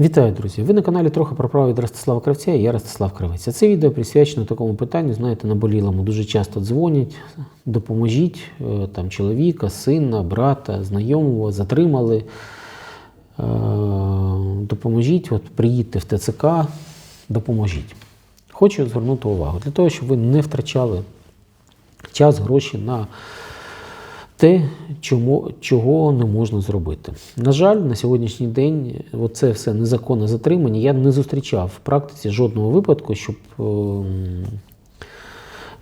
Вітаю, друзі! Ви на каналі трохи про право від Ростислава Кравця і я Ростислав Кравець. Це відео присвячено такому питанню, знаєте, наболілому. Дуже часто дзвонять, допоможіть е, там, чоловіка, сина, брата, знайомого, затримали. Е, Допоможіть, от приїдьте в ТЦК, допоможіть. Хочу звернути увагу для того, щоб ви не втрачали час, гроші на те, чому, чого не можна зробити. На жаль, на сьогоднішній день це все незаконне затримання. Я не зустрічав в практиці жодного випадку, щоб ем,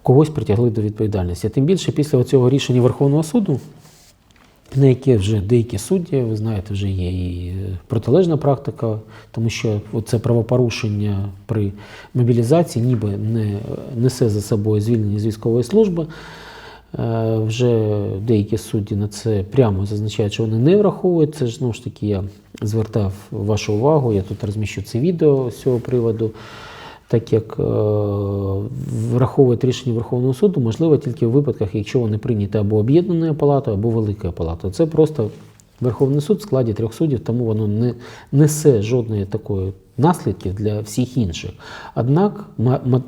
когось притягли до відповідальності. Тим більше після цього рішення Верховного суду, на яке вже деякі судді, ви знаєте, вже є і протилежна практика, тому що це правопорушення при мобілізації ніби не несе за собою звільнення з військової служби. Е, Вже деякі судді на це прямо зазначають, що вони не враховують. Це ж знову ж таки я звертав вашу увагу. Я тут розміщу це відео з цього приводу. Так як е, враховують рішення Верховного суду, можливо тільки в випадках, якщо вони прийняті або об'єднаною палатою, або великою палатою. Це просто Верховний суд в складі трьох суддів, тому воно не несе жодної такої наслідків для всіх інших. Однак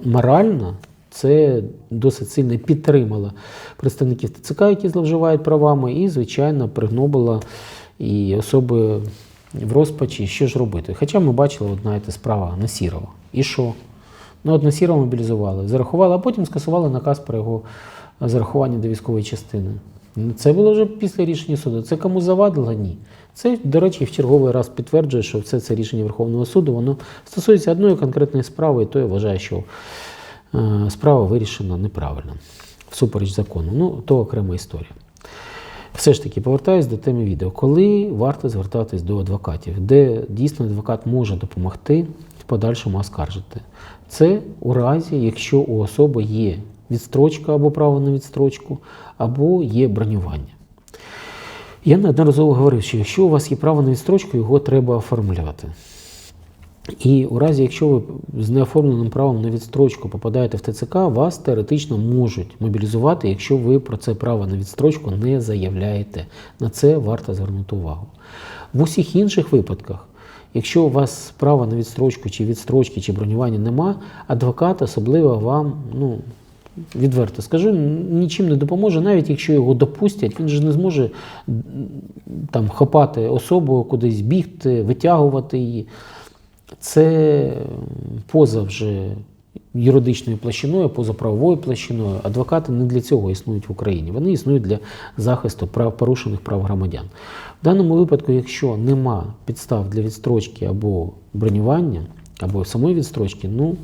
морально це досить сильно підтримало представників ТЦК, які зловживають правами, і, звичайно, пригнобило і особи в розпачі, що ж робити. Хоча ми бачили, от, знаєте, справа Насірова. І що? Ну, от Насірова мобілізували, зарахували, а потім скасували наказ про його зарахування до військової частини. Це було вже після рішення суду. Це кому завадило? Ні. Це, до речі, в черговий раз підтверджує, що все це рішення Верховного суду воно стосується одної конкретної справи, і то я вважаю, що справа вирішена неправильно, всупереч закону. Ну, то окрема історія. Все ж таки, повертаюсь до теми відео. Коли варто звертатись до адвокатів, де дійсно адвокат може допомогти в подальшому оскаржити? Це у разі, якщо у особи є відстрочка або право на відстрочку, або є бронювання. Я неодноразово говорив, що якщо у вас є право на відстрочку, його треба оформляти. І у разі, якщо ви з неоформленим правом на відстрочку попадаєте в ТЦК, вас теоретично можуть мобілізувати, якщо ви про це право на відстрочку не заявляєте. На це варто звернути увагу. В усіх інших випадках, якщо у вас права на відстрочку, чи відстрочки, чи бронювання нема, адвокат особливо вам, ну, відверто скажу, нічим не допоможе, навіть якщо його допустять, він же не зможе там хапати особу, кудись бігти, витягувати її. Це поза вже юридичною площиною, поза правовою площиною. Адвокати не для цього існують в Україні. Вони існують для захисту прав порушених прав громадян. В даному випадку, якщо нема підстав для відстрочки або бронювання, або самої відстрочки, ну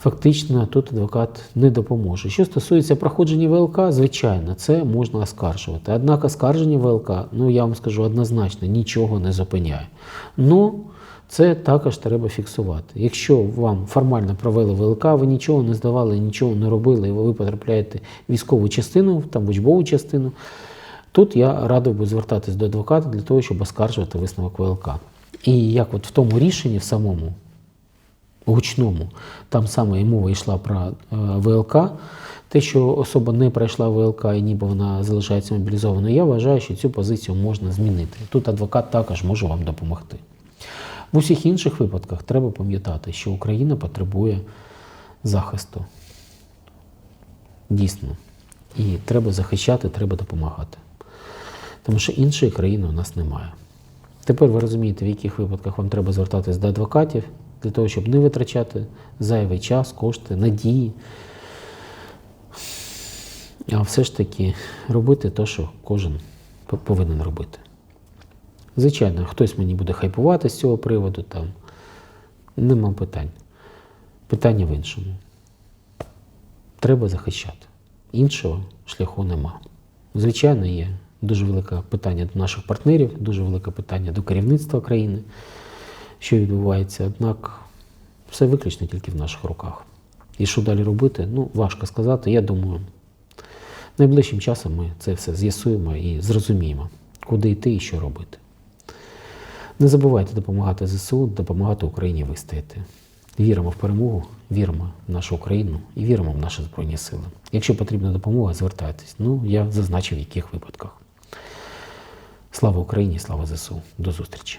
фактично тут адвокат не допоможе. Що стосується проходження ВЛК, звичайно, це можна оскаржувати. Однак оскарження ВЛК, ну я вам скажу однозначно, нічого не зупиняє. Ну, це також треба фіксувати. Якщо вам формально провели ВЛК, ви нічого не здавали, нічого не робили, і ви потрапляєте військову частину, там учбову частину, тут я радив би звертатись до адвоката для того, щоб оскаржувати висновок ВЛК. І як от в тому рішенні, в самому гучному, там саме і мова йшла про е, ВЛК. Те, що особа не пройшла ВЛК і ніби вона залишається мобілізованою, я вважаю, що цю позицію можна змінити. Тут адвокат також може вам допомогти. В усіх інших випадках треба пам'ятати, що Україна потребує захисту. Дійсно. І треба захищати, треба допомагати. Тому що іншої країни у нас немає. Тепер ви розумієте, в яких випадках вам треба звертатись до адвокатів для того, щоб не витрачати зайвий час, кошти, надії. А все ж таки робити те, що кожен повинен робити. Звичайно, хтось мені буде хайпувати з цього приводу, там нема питань. Питання в іншому. Треба захищати. Іншого шляху нема. Звичайно, є дуже велике питання до наших партнерів, дуже велике питання до керівництва країни, що відбувається. Однак все виключно тільки в наших руках. І що далі робити, ну, важко сказати. Я думаю, найближчим часом ми це все з'ясуємо і зрозуміємо, куди йти і що робити. Не забувайте допомагати ЗСУ, допомагати Україні вистояти. Віримо в перемогу, віримо в нашу Україну і віримо в наші Збройні Сили. Якщо потрібна допомога, звертайтесь. Ну, я зазначив, в яких випадках. Слава Україні, слава ЗСУ. До зустрічі!